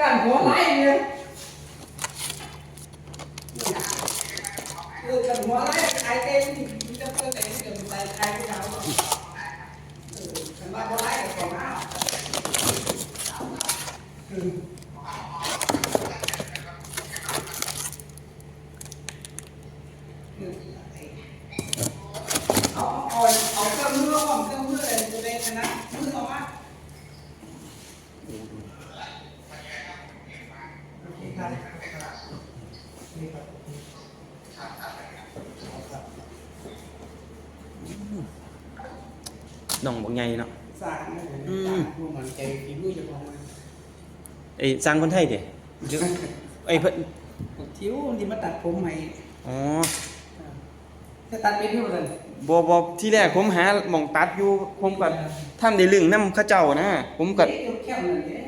Càng có lại nhỉ cần hóa lại cái tên thì chúng ta có cần tài cái nào cần hóa lại cái còn Thank you. โอเคครับนี่ครับน้องบอกไงเนาะสร้างนะอืมสร้างผู้มันใจฝีมือเจะของมันไอ้สร้างคนไทยเด้เดี๋ยวไอ้เพิ่นทิวมันที่มาตัดผมให้อ๋อจะตัดเป็นที่มันเลยบ่บ่ที่แรกผมหาหม่องตัดอยู่ผมก็ทำได้เรื่องนำเขาเจ้านะผมก็เอ๊ะแค่นั้นเอง